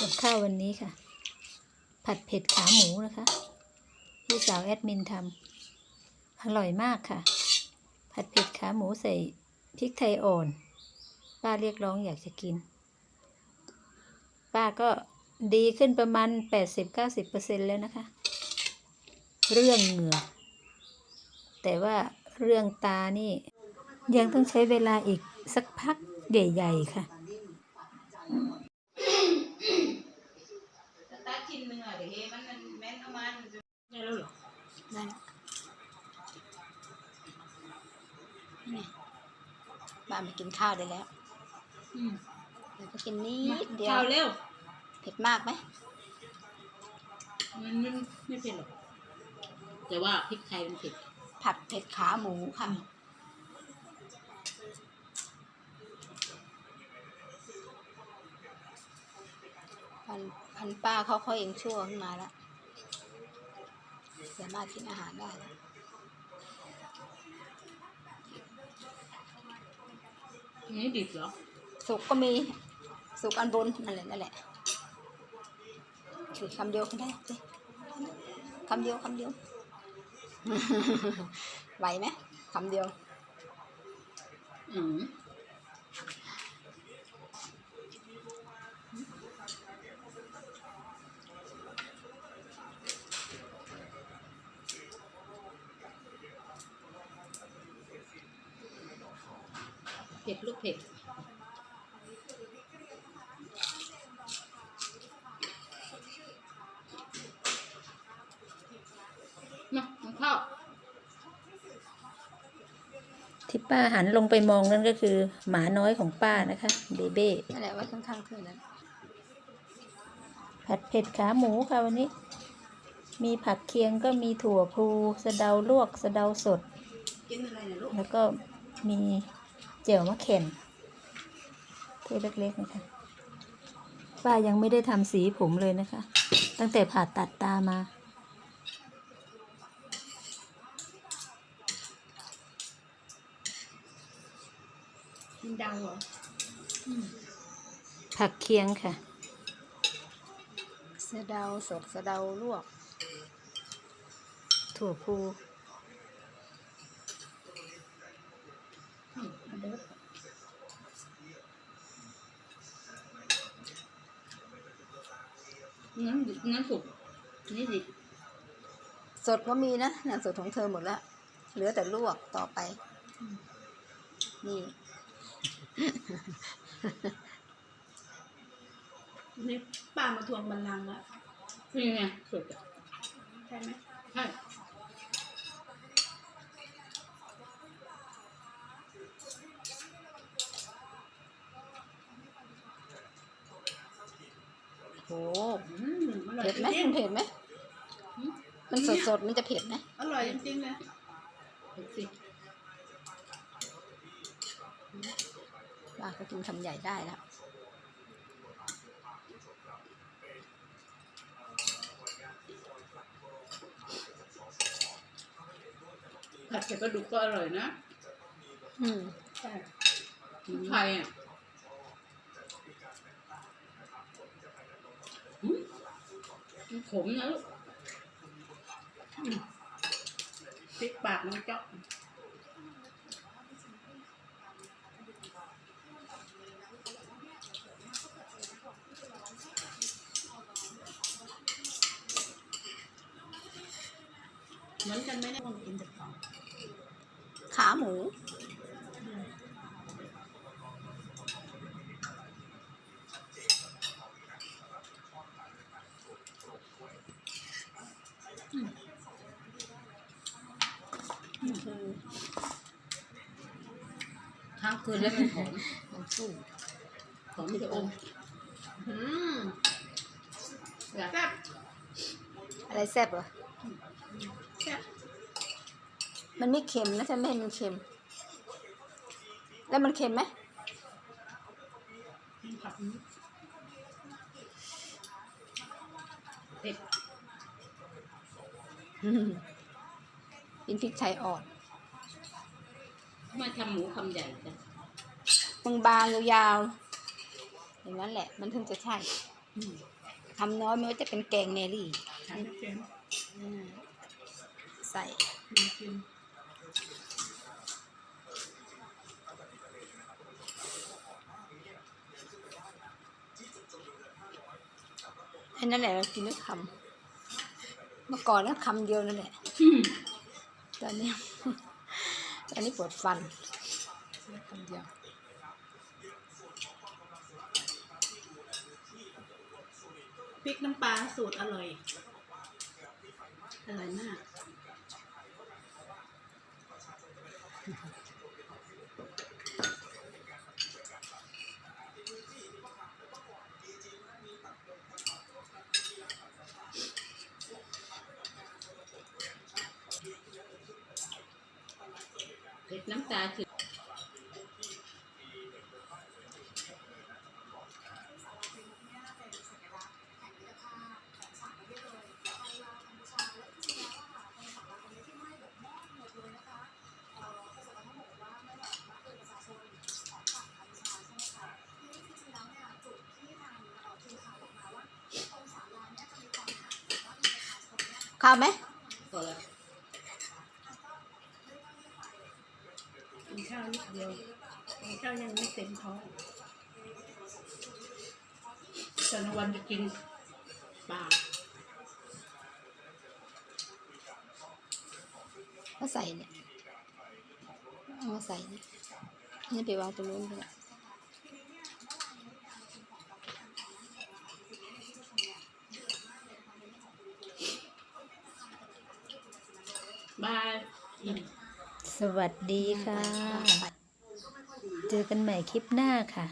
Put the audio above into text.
กับข้าววันนี้ค่ะ ผัดเผ็ดขาหมูนะคะพี่สาวแอดมินทำอร่อยมากค่ะ ผัดเผ็ดขาหมูใส่พริกไทยอ่อน ป้าเรียกร้องอยากจะกิน ป้าก็ดีขึ้นประมาณ 80-90%แล้วนะคะ เรื่องเหงื่อ แต่ว่าเรื่องตานี่ยังต้องใช้เวลาอีกสักพักใหญ่ ๆ ค่ะ ตาชิ้นหนึ่งอะเดี๋ยวเฮ้มันมันแม่นเอามันได้แล้วเหรอ ได้แล้วนี่บ้านไปกินข้าวได้แล้วอืมเดี๋ยวก็กินนิมาดเดียวข้าวเร็ว เผ็ดมากไหมมันมันไม่เผ็ดหรอก แต่ว่าพริกไทยมันเผ็ด ผัดเผ็ดขาหมูค่ะ พันพันป้าเขาค่อยเองชั่วขึ้นมาแล้ว สามารถกินอาหารได้แล้วนี่ดิบเหรอ สุกก็มี สุกอันบนนั่นแหละนั่นแหละถือคำเดียวก็ได้สิคำเดียวคำเดียว ไหวไหมคำเดียว อืม เผ็ดลูกเผ็ดมาเอาข้าวที่ป้าหันลงไปมองนั่นก็คือ หมาน้อยของป้านะคะเบเบ้นั่นแหละไว้ข้างๆเพื่อนนั้นผัดเผ็ดขาหมูค่ะวันนี้ มีผักเคียงก็มีถั่วพลูสะเดาลวกสะเดาสด กินอะไรนะลูก แล้วก็มี เจียวมะเข็นถ้วยเล็กๆนะคะป้ายังไม่ได้ทำสีผมเลยนะคะ ตั้งแต่ผ่าตัดตามากินดาวเหรอผักเคียงค่ะ สะเดาสดสะเดาลวก ถั่วพ งั้นงั้นสุกนี่ดิสดก็มีนะเนี่ยสดของเธอหมดแล้วเหลือแต่ลวกต่อไป นี่ นี่ป้ามาทวงบัลลังก์แล้วนี่ไงสุกอะ ร่อยเผ็ดไหมจริงมันเผ็ดไหมมันสดสดๆมันจะเผ็ดไหมอร่อยจริงๆเลยเผ็ดสิป้าก็กินคำใหญ่ได้แล้วผัดเผ็ดปลาดุกก็อร่อยนะอืมใช่พริกไทยอะ ขมนะลูกอืมพริกปากมันจ๊อกเหมือนกันไหมเนี่ยคนกินแต่ของขาหมู ทั้งคืนแล้วมันหอมมันสู้หอมจะอมอืมอยากแซ่บอะไรแซ่บเหรอแซ่บมันไม่เค็มนะฉันไม่เห็นมันเค็ม แล้วมันเค็มไหมผักเผ็ดอืมกินพริกไทยอ่อน ไม่ทำหมูคำใหญ่จ้ะบางๆยาวๆอย่างนั้นแหละ มันถึงจะใช่ออืมทำน้อยไม่ว่าจะเป็นแกงเมลี่ทานไม่เป็นอืมใส่ไม่กินอันนั่นแหละเรากินด้วยคำเมื่อก่อนนะคำเดียวนั่นแหละ อืม ตอนนี้ต อนนี้ปวดฟันเลือกคำเดียวพริกน้ำปลาสูตรอร่อย อร่อยมาก น้ำตาคือข้าวไหมก็แล้ว ข้าวนิดเดียวกินข้าวยังไม่เต็มท้องตอนกลางวันจะกินปลาก็ใส่เนี่ยเอามาใส่เนี่ยนี่ไปวางตรงนู้นก็ได้บายอิ่ม สวัสดีค่ะ เจอกันใหม่คลิปหน้าค่ะ